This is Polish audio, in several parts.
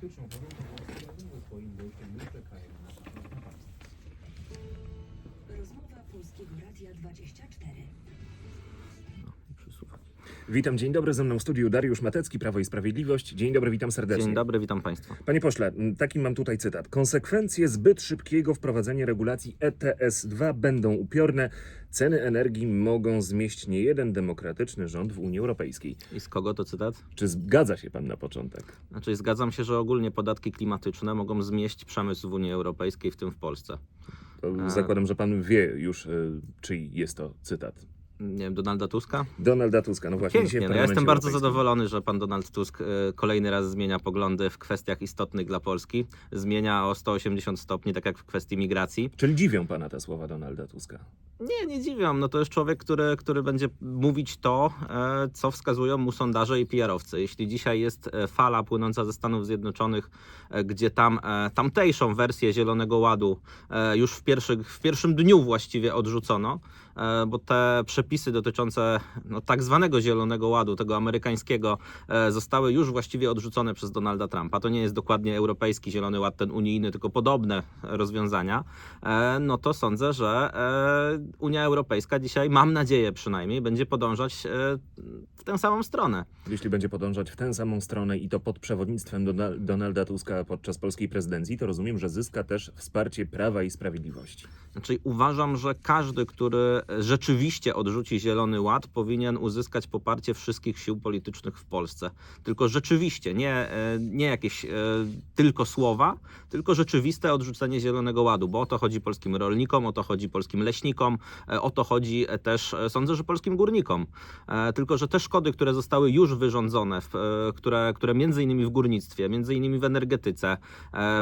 że Włosy ze swoim wojskiem już czekają na. Rozmowa Polskiego Radia 24. Witam, dzień dobry, ze mną w studiu Dariusz Matecki, Prawo i Sprawiedliwość. Dzień dobry, witam serdecznie. Dzień dobry, witam Państwa. Panie pośle, taki mam tutaj cytat. Konsekwencje zbyt szybkiego wprowadzenia regulacji ETS-2 będą upiorne. Ceny energii mogą zmieść niejeden demokratyczny rząd w Unii Europejskiej. I z kogo to cytat? Czy zgadza się pan na początek? Znaczy, zgadzam się, że ogólnie podatki klimatyczne mogą zmieść przemysł w Unii Europejskiej, w tym w Polsce. To. Zakładam, że pan wie już, y, czyj jest to cytat. Nie wiem, Donalda Tuska? Donalda Tuska, no właśnie Pięknie. No ja jestem bardzo zadowolony, że pan Donald Tusk e, kolejny raz zmienia poglądy w kwestiach istotnych dla Polski. Zmienia o 180 stopni, tak jak w kwestii migracji. Czyli dziwią pana te słowa Donalda Tuska? Nie, nie dziwią. No to jest człowiek, który, który będzie mówić to, e, co wskazują mu sondaże i PR-owcy. Jeśli dzisiaj jest e, fala płynąca ze Stanów Zjednoczonych, gdzie tam tamtejszą wersję Zielonego Ładu już w, pierwszych, w pierwszym dniu właściwie odrzucono, bo te przepisy dotyczące no, tak zwanego Zielonego Ładu, tego amerykańskiego, e, zostały już właściwie odrzucone przez Donalda Trumpa. To nie jest dokładnie europejski Zielony Ład, ten unijny, tylko podobne rozwiązania. E, no to sądzę, że e, Unia Europejska dzisiaj, mam nadzieję przynajmniej, będzie podążać e, w tę samą stronę. Jeśli będzie podążać w tę samą stronę i to pod przewodnictwem Dona- Donalda Tuska podczas polskiej prezydencji, to rozumiem, że zyska też wsparcie Prawa i Sprawiedliwości. Znaczy uważam, że każdy, który rzeczywiście odrzuci Zielony Ład, powinien uzyskać poparcie wszystkich sił politycznych w Polsce. Tylko rzeczywiście, nie, e, nie jakieś e, tylko słowa, tylko rzeczywiste odrzucenie Zielonego Ładu, bo o to chodzi polskim rolnikom, o to chodzi polskim leśnikom, e, o to chodzi też, sądzę, że polskim górnikom. Tylko, że te szkody, które zostały już wyrządzone, które, które między innymi w górnictwie, między innymi w energetyce,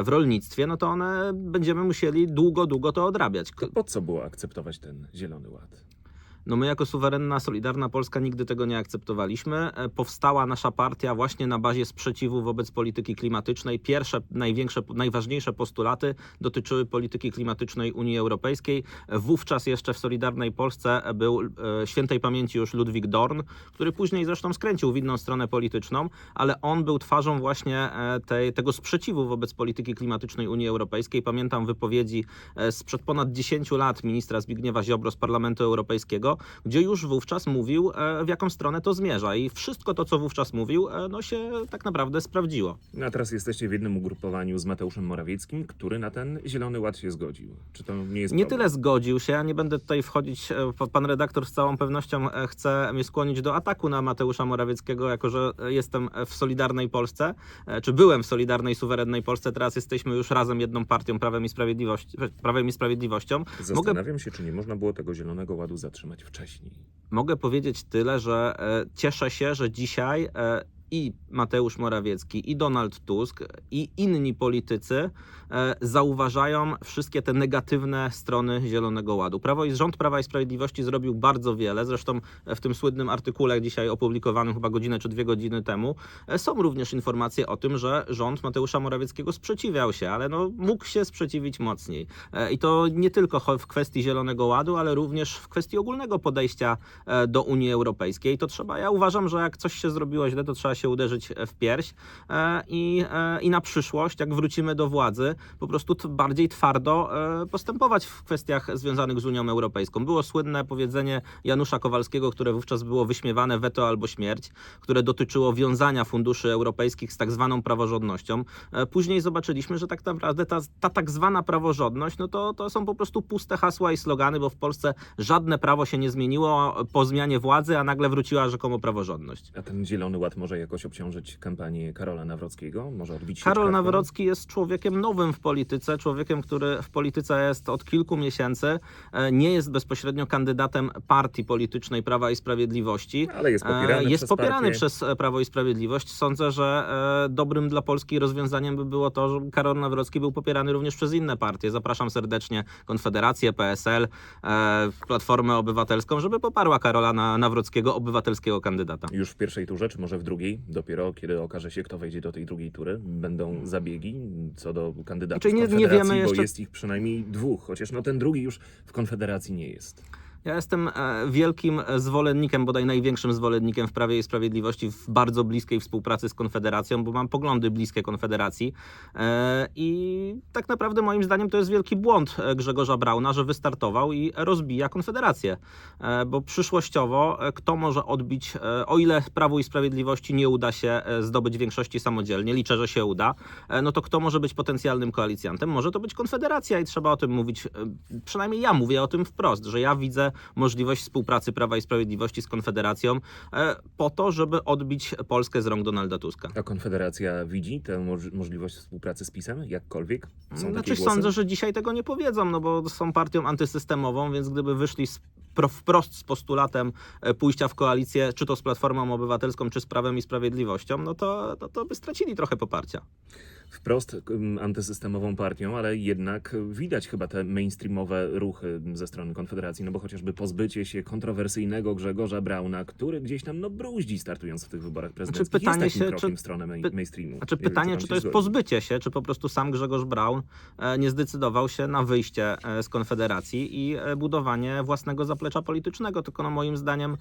w rolnictwie, no to one będziemy musieli długo, długo to odrabiać. To po co było akceptować ten Zielony Ład? No my jako suwerenna, solidarna Polska nigdy tego nie akceptowaliśmy. E, Powstała nasza partia właśnie na bazie sprzeciwu wobec polityki klimatycznej. Pierwsze, największe, najważniejsze postulaty dotyczyły polityki klimatycznej Unii Europejskiej. Wówczas jeszcze w Solidarnej Polsce był e, świętej pamięci już Ludwik Dorn, który później zresztą skręcił w inną stronę polityczną, ale on był twarzą właśnie e, tej, tego sprzeciwu wobec polityki klimatycznej Unii Europejskiej. Pamiętam wypowiedzi sprzed ponad 10 lat ministra Zbigniewa Ziobro z Parlamentu Europejskiego, gdzie już wówczas mówił, e, w jaką stronę to zmierza. I wszystko to, co wówczas mówił, e, no się tak naprawdę sprawdziło. A teraz jesteście w jednym ugrupowaniu z Mateuszem Morawieckim, który na ten Zielony Ład się zgodził. Czy to nie jest Nie problem? tyle zgodził się, ja nie będę tutaj wchodzić, e, pa- pan redaktor z całą pewnością chce mnie skłonić do ataku na Mateusza Morawieckiego, jako że jestem w Solidarnej Polsce, czy byłem w Solidarnej, Suwerennej Polsce, teraz jesteśmy już razem jedną partią, Prawem i, Sprawiedliwości, Prawem i Sprawiedliwością. Mogę Zastanawiam się, czy nie można było tego Zielonego Ładu zatrzymać wcześniej. Mogę powiedzieć tyle, że e, cieszę się, że dzisiaj e, i Mateusz Morawiecki, i Donald Tusk, i inni politycy e, zauważają wszystkie te negatywne strony Zielonego Ładu. Prawo i rząd Prawa i Sprawiedliwości zrobił bardzo wiele. Zresztą w tym słynnym artykule dzisiaj opublikowanym chyba godzinę czy dwie godziny temu e, są również informacje o tym, że rząd Mateusza Morawieckiego sprzeciwiał się, ale no, mógł się sprzeciwić mocniej. E, I to nie tylko w kwestii Zielonego Ładu, ale również w kwestii ogólnego podejścia e, do Unii Europejskiej. To trzeba, ja uważam, że jak coś się zrobiło źle, to trzeba się uderzyć w pierś e, i, e, i na przyszłość, jak wrócimy do władzy, po prostu bardziej twardo e, postępować w kwestiach związanych z Unią Europejską. Było słynne powiedzenie Janusza Kowalskiego, które wówczas było wyśmiewane weto albo śmierć, które dotyczyło wiązania funduszy europejskich z tak zwaną praworządnością. Później zobaczyliśmy, że tak naprawdę ta, ta tak zwana praworządność, no to, to są po prostu puste hasła i slogany, bo w Polsce żadne prawo się nie zmieniło po zmianie władzy, a nagle wróciła rzekomo praworządność. A ten Zielony Ład może jakoś obciążyć kampanię Karola Nawrockiego? Może odbić się Karol? Nawrocki jest człowiekiem nowym w polityce, człowiekiem, który w polityce jest od kilku miesięcy, e, nie jest bezpośrednio kandydatem partii politycznej Prawa i Sprawiedliwości. Ale jest popierany, E, jest przez popierany partię. przez e, Prawo i Sprawiedliwość. Sądzę, że dobrym dla Polski rozwiązaniem by było to, że Karol Nawrocki był popierany również przez inne partie. Zapraszam serdecznie Konfederację, PSL, Platformę Obywatelską, żeby poparła Karola na, Nawrockiego, obywatelskiego kandydata. Już w pierwszej turze, czy może w drugiej? Dopiero kiedy okaże się, kto wejdzie do tej drugiej tury, będą zabiegi co do kandydatów Znaczy nie- nie Konfederacji, wiemy bo jeszcze- jest ich przynajmniej dwóch, chociaż no ten drugi już w Konfederacji nie jest. Ja jestem e, wielkim e, zwolennikiem, bodaj największym zwolennikiem w Prawie i Sprawiedliwości w bardzo bliskiej współpracy z Konfederacją, bo mam poglądy bliskie Konfederacji. E, I tak naprawdę moim zdaniem to jest wielki błąd Grzegorza Brauna, że wystartował i rozbija Konfederację. Bo przyszłościowo kto może odbić, o ile Prawu i Sprawiedliwości nie uda się zdobyć większości samodzielnie, liczę, że się uda, no to kto może być potencjalnym koalicjantem? Może to być Konfederacja i trzeba o tym mówić, przynajmniej ja mówię o tym wprost, że ja widzę możliwość współpracy Prawa i Sprawiedliwości z Konfederacją e, po to, żeby odbić Polskę z rąk Donalda Tuska. A Konfederacja widzi tę moż- możliwość współpracy z PiSem? Jakkolwiek? Są Znaczy sądzę, że dzisiaj tego nie powiedzą, no bo są partią antysystemową, więc gdyby wyszli z, pro, wprost z postulatem e, pójścia w koalicję, czy to z Platformą Obywatelską, czy z Prawem i Sprawiedliwością, no to, to, to by stracili trochę poparcia. Wprost antysystemową partią, ale jednak widać chyba te mainstreamowe ruchy ze strony Konfederacji, no bo chociażby pozbycie się kontrowersyjnego Grzegorza Brauna, który gdzieś tam no bruździ startując w tych wyborach prezydenckich, Znaczy, pytanie jest takim się, krokiem czy- w stronę main, mainstreamu. Znaczy wiem, pytanie, czy to jest zgodzi. pozbycie się, czy po prostu sam Grzegorz Braun e, nie zdecydował się na wyjście e, z Konfederacji i e, budowanie własnego zaplecza politycznego, tylko no moim zdaniem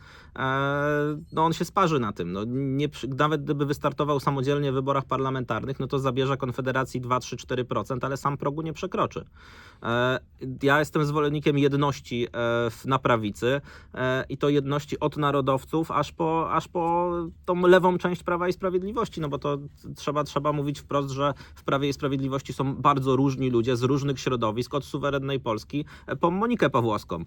no on się sparzy na tym. No, nie, nawet gdyby wystartował samodzielnie w wyborach parlamentarnych, no to zabierze Konfederacji 2, 3, 4%, ale sam progu nie przekroczy. E, Ja jestem zwolennikiem jedności e, na prawicy e, i to jedności od narodowców aż po, aż po tą lewą część Prawa i Sprawiedliwości, no bo to trzeba, trzeba mówić wprost, że w Prawie i Sprawiedliwości są bardzo różni ludzie z różnych środowisk, od suwerennej Polski po Monikę Pawłowską.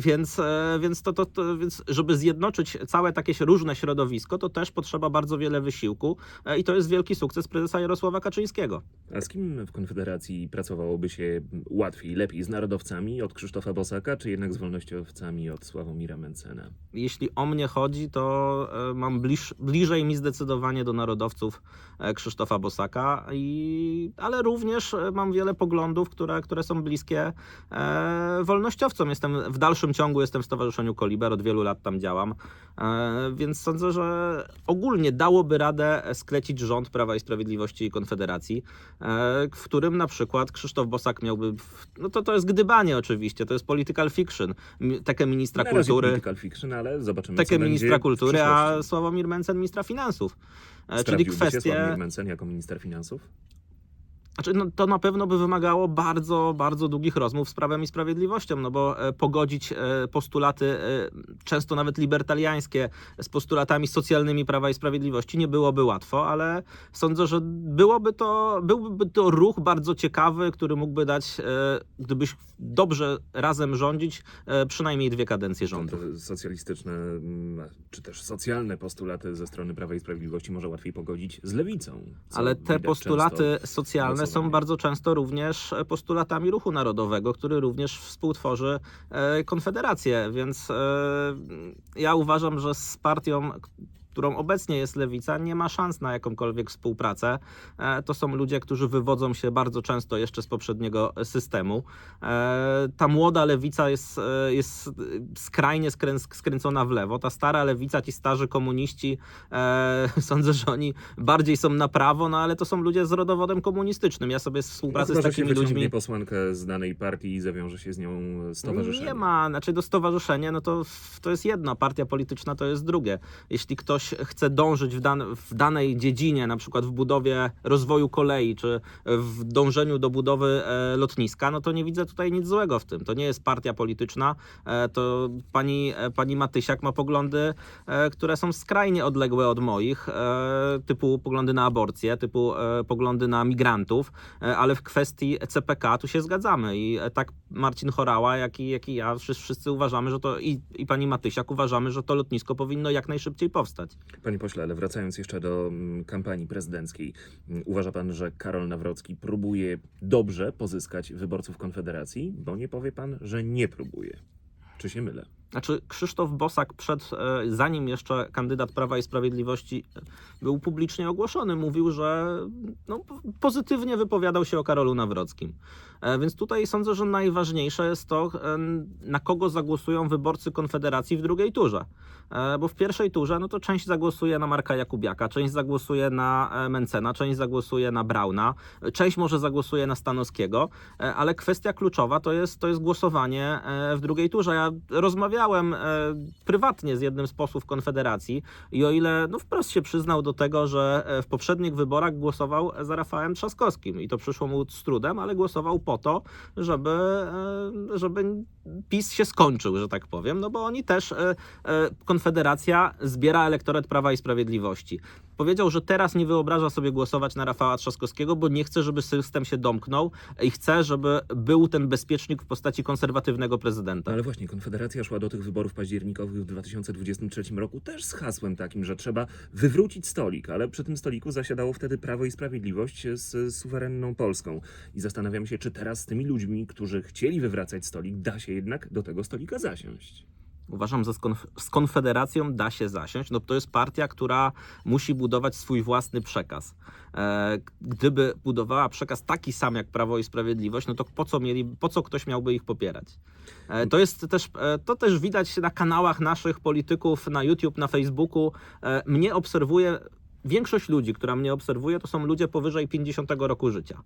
Więc, więc, to, to, to, więc żeby zjednoczyć całe takie różne środowisko, to też potrzeba bardzo wiele wysiłku i to jest wielki sukces prezesa Jarosława Kaczyńskiego. A z kim w Konfederacji pracowałoby się łatwiej, lepiej? Z narodowcami od Krzysztofa Bosaka, czy jednak z wolnościowcami od Sławomira Mencena? Jeśli o mnie chodzi, to e, mam bliż, bliżej mi zdecydowanie do narodowców e, Krzysztofa Bosaka, i, ale również e, mam wiele poglądów, które, które są bliskie e, wolnościowcom. Jestem w dalszym ciągu jestem w Stowarzyszeniu Koliber, od wielu lat tam działam, e, więc sądzę, że ogólnie dałoby radę sklecić rząd Prawa i Sprawiedliwości i Konfederacji, e, w którym na przykład Krzysztof Bosak miałby, no to to jest gdybanie oczywiście, to jest political fiction, tekę ministra Na kultury. political fiction, ale zobaczymy, Takie co ministra kultury, a. Sławomir Mencen ministra finansów. E, Czyli kwestie. Sławomir Mencen jako minister finansów? Znaczy, no, to na pewno by wymagało bardzo, bardzo długich rozmów z Prawem i Sprawiedliwością, no bo e, pogodzić e, postulaty, e, często nawet libertariańskie, z postulatami socjalnymi Prawa i Sprawiedliwości nie byłoby łatwo, ale sądzę, że byłoby to, byłby to ruch bardzo ciekawy, który mógłby dać, gdybyś dobrze razem rządzić, przynajmniej dwie kadencje rządu. Socjalistyczne, mm, czy też socjalne postulaty ze strony Prawa i Sprawiedliwości może łatwiej pogodzić z lewicą. Ale te postulaty często. Są bardzo często również postulatami ruchu narodowego, który również współtworzy e, Konfederację, więc e, ja uważam, że z partią, którą obecnie jest Lewica, nie ma szans na jakąkolwiek współpracę. E, To są ludzie, którzy wywodzą się bardzo często jeszcze z poprzedniego systemu. E, Ta młoda lewica jest, e, jest skrajnie skrę, skręcona w lewo. Ta stara lewica, ci starzy komuniści, sądzę, że oni bardziej są na prawo, no ale to są ludzie z rodowodem komunistycznym. Ja sobie z No, współpracy chyba, z takimi ludźmi. posłankę z danej partii i zawiąże się z nią stowarzyszenie. Nie ma, znaczy do stowarzyszenia, no to, to jest jedno, partia polityczna to jest drugie. Jeśli ktoś chce dążyć w, dan, w danej dziedzinie, na przykład w budowie rozwoju kolei, czy w dążeniu do budowy e, lotniska, no to nie widzę tutaj nic złego w tym. To nie jest partia polityczna, e, to pani, e, pani Matysiak ma poglądy, e, które są skrajnie odległe od moich, e, typu poglądy na aborcję, typu e, poglądy na migrantów, e, ale w kwestii CPK tu się zgadzamy i e, tak Marcin Chorała, jak i, jak i ja, wszyscy, wszyscy uważamy, że to i, i pani Matysiak uważamy, że to lotnisko powinno jak najszybciej powstać. Panie pośle, ale wracając jeszcze do mm, kampanii prezydenckiej, mm, uważa pan, że Karol Nawrocki próbuje dobrze pozyskać wyborców Konfederacji? Bo nie powie pan, że nie próbuje. Czy się mylę? Znaczy, Krzysztof Bosak przed, e, zanim jeszcze kandydat Prawa i Sprawiedliwości był publicznie ogłoszony, mówił, że no, pozytywnie wypowiadał się o Karolu Nawrockim. E, Więc tutaj sądzę, że najważniejsze jest to, e, na kogo zagłosują wyborcy Konfederacji w drugiej turze. E, Bo w pierwszej turze no to część zagłosuje na Marka Jakubiaka, część zagłosuje na e, Mencena, część zagłosuje na Brauna, e, część może zagłosuje na Stanowskiego, e, ale kwestia kluczowa to jest, to jest głosowanie e, w drugiej turze. Ja rozmawiałem e, prywatnie z jednym z posłów Konfederacji i o ile no, wprost się przyznał do tego, że e, w poprzednich wyborach głosował za Rafałem Trzaskowskim i to przyszło mu z trudem, ale głosował po to, żeby, e, żeby PiS się skończył, że tak powiem, no bo oni też, e, e, Konfederacja zbiera elektorat Prawa i Sprawiedliwości. Powiedział, że teraz nie wyobraża sobie głosować na Rafała Trzaskowskiego, bo nie chce, żeby system się domknął i chce, żeby był ten bezpiecznik w postaci konserwatywnego prezydenta. No ale właśnie, Konfederacja szła do tych wyborów październikowych w 2023 roku też z hasłem takim, że trzeba wywrócić stolik, ale przy tym stoliku zasiadało wtedy Prawo i Sprawiedliwość z suwerenną Polską. I zastanawiam się, czy teraz z tymi ludźmi, którzy chcieli wywracać stolik, da się jednak do tego stolika zasiąść. Uważam, że z, konf- z Konfederacją da się zasiąść. No, to jest partia, która musi budować swój własny przekaz. E, gdyby budowała przekaz taki sam jak Prawo i Sprawiedliwość, no to po co, mieli, po co ktoś miałby ich popierać? E, to jest też, e, to też widać na kanałach naszych polityków na YouTube, na Facebooku. Mnie obserwuje Większość ludzi, która mnie obserwuje, to są ludzie powyżej 50 roku życia.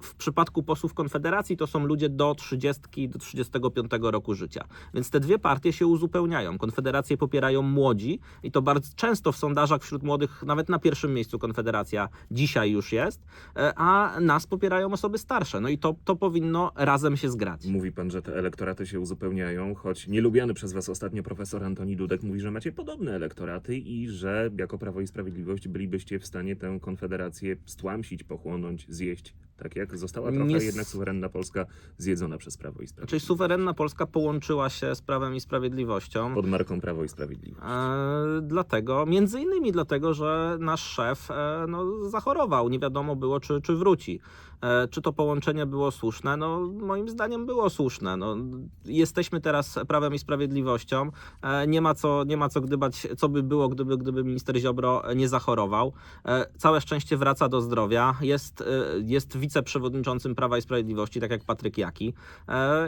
W przypadku posłów Konfederacji to są ludzie do 30, do 35 roku życia. Więc te dwie partie się uzupełniają. Konfederację popierają młodzi i to bardzo często w sondażach wśród młodych, nawet na pierwszym miejscu Konfederacja dzisiaj już jest, e, a nas popierają osoby starsze. No i to, to powinno razem się zgrać. Mówi pan, że te elektoraty się uzupełniają, choć nielubiany przez was ostatnio profesor Antoni Dudek mówi, że macie podobne elektoraty i że jako Prawo i Sprawiedliwość bylibyście w stanie tę konfederację stłamsić, pochłonąć, zjeść, tak jak została trochę Nie jednak suwerenna Polska zjedzona przez Prawo i Czyli Sprawiedliwość. suwerenna Polska połączyła się z Prawem i Sprawiedliwością. Pod marką Prawo i Sprawiedliwość. E, dlatego, między innymi dlatego, że nasz szef e, no, zachorował. Nie wiadomo było, czy, czy wróci. E, czy to połączenie było słuszne? No, moim zdaniem było słuszne. No, jesteśmy teraz Prawem i Sprawiedliwością. E, nie, ma co, nie ma co gdybać, co by było, gdyby, gdyby minister Ziobro nie zachorował. E, całe szczęście wraca do zdrowia. Jest, jest wiceprzewodniczącym Prawa i Sprawiedliwości, tak jak Patryk Jaki.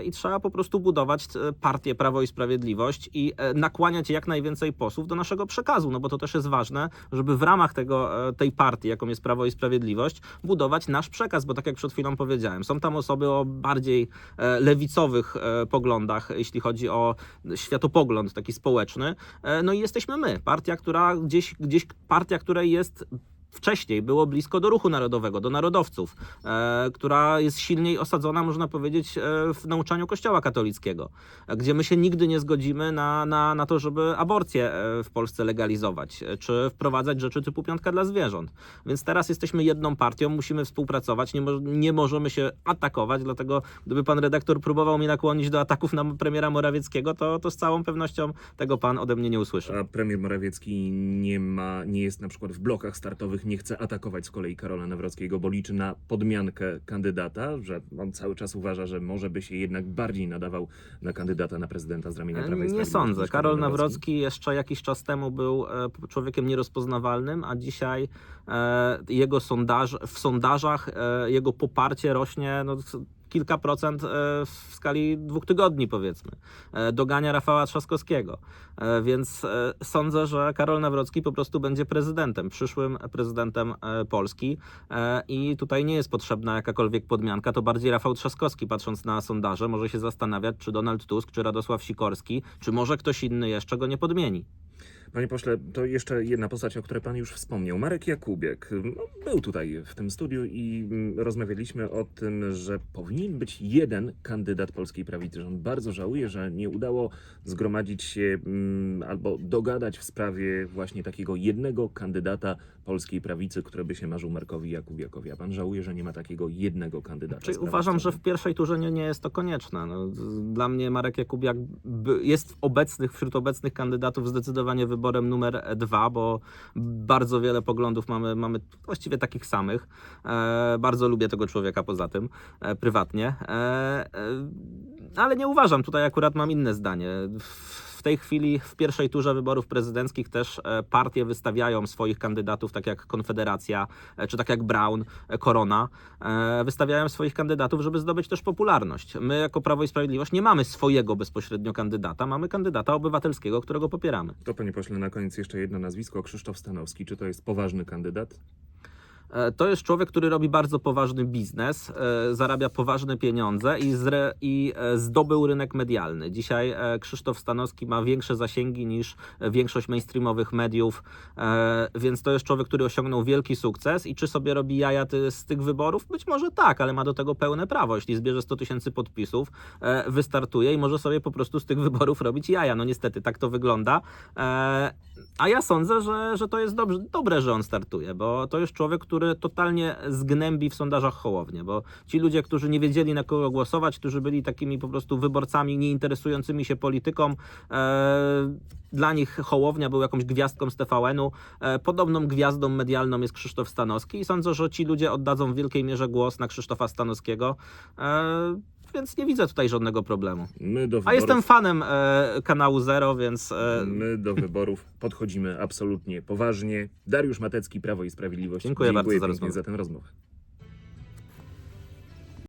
I trzeba po prostu budować partię Prawo i Sprawiedliwość i nakłaniać jak najwięcej posłów do naszego przekazu, no bo to też jest ważne, żeby w ramach tego, tej partii, jaką jest Prawo i Sprawiedliwość, budować nasz przekaz, bo tak jak przed chwilą powiedziałem, są tam osoby o bardziej e, lewicowych e, poglądach, jeśli chodzi o światopogląd taki społeczny, e, no i jesteśmy my, partia, która gdzieś, gdzieś partia, której jest wcześniej było blisko do ruchu narodowego, do narodowców, e, która jest silniej osadzona, można powiedzieć, e, w nauczaniu Kościoła katolickiego, e, gdzie my się nigdy nie zgodzimy na, na, na to, żeby aborcję e, w Polsce legalizować, czy wprowadzać rzeczy typu piątka dla zwierząt. Więc teraz jesteśmy jedną partią, musimy współpracować, nie, mo- nie możemy się atakować, dlatego gdyby pan redaktor próbował mnie nakłonić do ataków na premiera Morawieckiego, to, to z całą pewnością tego pan ode mnie nie usłyszy. A premier Morawiecki nie ma, nie jest na przykład w blokach startowych, nie chce atakować z kolei Karola Nawrockiego, bo liczy na podmiankę kandydata, że on cały czas uważa, że może by się jednak bardziej nadawał na kandydata na prezydenta z ramienia Prawa i Nie sądzę. Karol Nawrocki jeszcze jakiś czas temu był e, człowiekiem nierozpoznawalnym, a dzisiaj e, jego sondaż, w sondażach e, jego poparcie rośnie no, kilka procent e, w skali dwóch tygodni, powiedzmy. E, Dogania Rafała Trzaskowskiego. E, Więc sądzę, że Karol Nawrocki po prostu będzie prezydentem, przyszłym prezydentem Polski. I tutaj nie jest potrzebna jakakolwiek podmianka, to bardziej Rafał Trzaskowski, patrząc na sondaże, może się zastanawiać, czy Donald Tusk, czy Radosław Sikorski, czy może ktoś inny jeszcze go nie podmieni. Panie pośle, to jeszcze jedna postać, o której pan już wspomniał. Marek Jakubiek no, był tutaj w tym studiu i mm, rozmawialiśmy o tym, że powinien być jeden kandydat polskiej prawicy. Że on bardzo żałuje, że nie udało zgromadzić się mm, albo dogadać w sprawie właśnie takiego jednego kandydata polskiej prawicy, który by się marzył Markowi Jakubiakowi. A pan żałuje, że nie ma takiego jednego kandydata. Czyli uważam, że w pierwszej turze nie, nie jest to konieczne. No, dla mnie Marek Jakubiak jest obecnych, wśród obecnych kandydatów zdecydowanie wyborem wyborem numer dwa, bo bardzo wiele poglądów mamy, mamy właściwie takich samych. E, bardzo lubię tego człowieka poza tym, e, prywatnie. E, ale nie uważam, tutaj akurat mam inne zdanie. W tej chwili w pierwszej turze wyborów prezydenckich też e, partie wystawiają swoich kandydatów, tak jak Konfederacja, e, czy tak jak Brown, e, Korona, wystawiają swoich kandydatów, żeby zdobyć też popularność. My jako Prawo i Sprawiedliwość nie mamy swojego bezpośrednio kandydata, mamy kandydata obywatelskiego, którego popieramy. To panie pośle, na koniec jeszcze jedno nazwisko, Krzysztof Stanowski. Czy to jest poważny kandydat? E, To jest człowiek, który robi bardzo poważny biznes, e, zarabia poważne pieniądze i, zre, i e, zdobył rynek medialny. Dzisiaj Krzysztof Stanowski ma większe zasięgi niż większość mainstreamowych mediów, więc to jest człowiek, który osiągnął wielki sukces i czy sobie robi jaja z tych wyborów? Być może tak, ale ma do tego pełne prawo. Jeśli zbierze 100 tysięcy podpisów, wystartuje i może sobie po prostu z tych wyborów robić jaja. No niestety tak to wygląda. A ja sądzę, że, że to jest dobrze, dobre, że on startuje, bo to jest człowiek, który totalnie zgnębi w sondażach Hołownię, bo ci ludzie, którzy nie wiedzieli na kogo głosować, którzy byli takimi po prostu wyborcami nieinteresującymi się polityką, e, dla nich Hołownia był jakąś gwiazdką z TVN-u, e, podobną gwiazdą medialną jest Krzysztof Stanowski i sądzę, że ci ludzie oddadzą w wielkiej mierze głos na Krzysztofa Stanowskiego, e, więc nie widzę tutaj żadnego problemu. My do A wyborów, jestem fanem e, kanału Zero, więc e, My do wyborów podchodzimy absolutnie poważnie. Dariusz Matecki, Prawo i Sprawiedliwość. Dziękuję bardzo za rozmowę. za tę rozmowę.